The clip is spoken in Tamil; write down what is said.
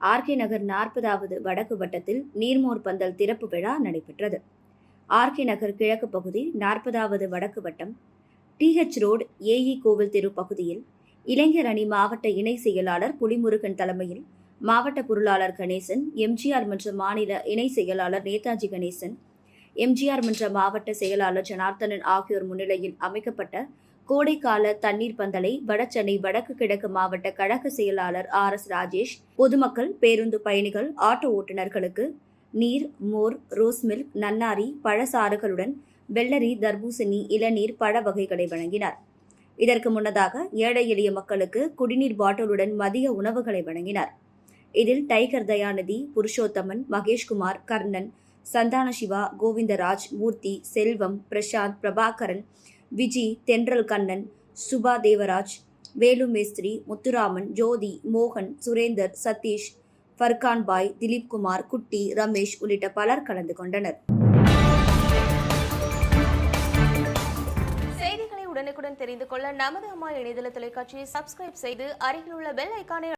ஆர்கே நகர் நாற்பதாவது வடக்கு வட்டத்தில் நீர்மோர் பந்தல் திறப்பு விழா நடைபெற்றது. ஆர்கே நகர் கிழக்கு பகுதி நாற்பதாவது வடக்கு வட்டம் டிஹெச் ரோடு ஏஇ கோவில் தெரு பகுதியில் இளைஞர் அணி மாவட்ட இணை செயலாளர் புலிமுருகன் தலைமையில் மாவட்ட பொருளாளர் கணேசன் எம்ஜிஆர் மன்ற மாநில இணை செயலாளர் நேதாஜி கணேசன் எம்ஜிஆர் மன்ற மாவட்ட செயலாளர் ஜனார்த்தனன் ஆகியோர் முன்னிலையில் அமைக்கப்பட்ட கோடைக்கால தண்ணீர் பந்தலை வடசென்னை வடக்கு கிழக்கு மாவட்ட கழக செயலாளர் ஆர் எஸ் ராஜேஷ் பொதுமக்கள் பேருந்து பயணிகள் ஆட்டோ ஓட்டுநர்களுக்கு நீர் மோர் ரோஸ் மில்க் நன்னாரி பழசாறுகளுடன் வெள்ளரி தர்பூசணி இளநீர் பழ வகைகளை வழங்கினார். இதற்கு முன்னதாக ஏழை எளிய மக்களுக்கு குடிநீர் பாட்டிலுடன் மதிய உணவுகளை வழங்கினார். இதில் டைகர் தயாநிதி புருஷோத்தமன் மகேஷ்குமார் கர்ணன் சந்தான சிவா கோவிந்தராஜ் மூர்த்தி செல்வம் பிரசாந்த் பிரபாகரன் விஜி தென்றல் கண்ணன் சுபா தேவராஜ் வேலு மேஸ்திரி முத்துராமன் ஜோதி மோகன் சுரேந்தர் சதீஷ் ஃபர்கான் பாய் திலீப் குமார் குட்டி ரமேஷ் உள்ளிட்ட பலர் கலந்து கொண்டனர். செய்திகளை உடனுக்குடன் தெரிந்து கொள்ள நமது அம்மா இணையதள தொலைக்காட்சியை சப்ஸ்கிரைப் செய்து அருகில் உள்ள பெல் ஐக்கானை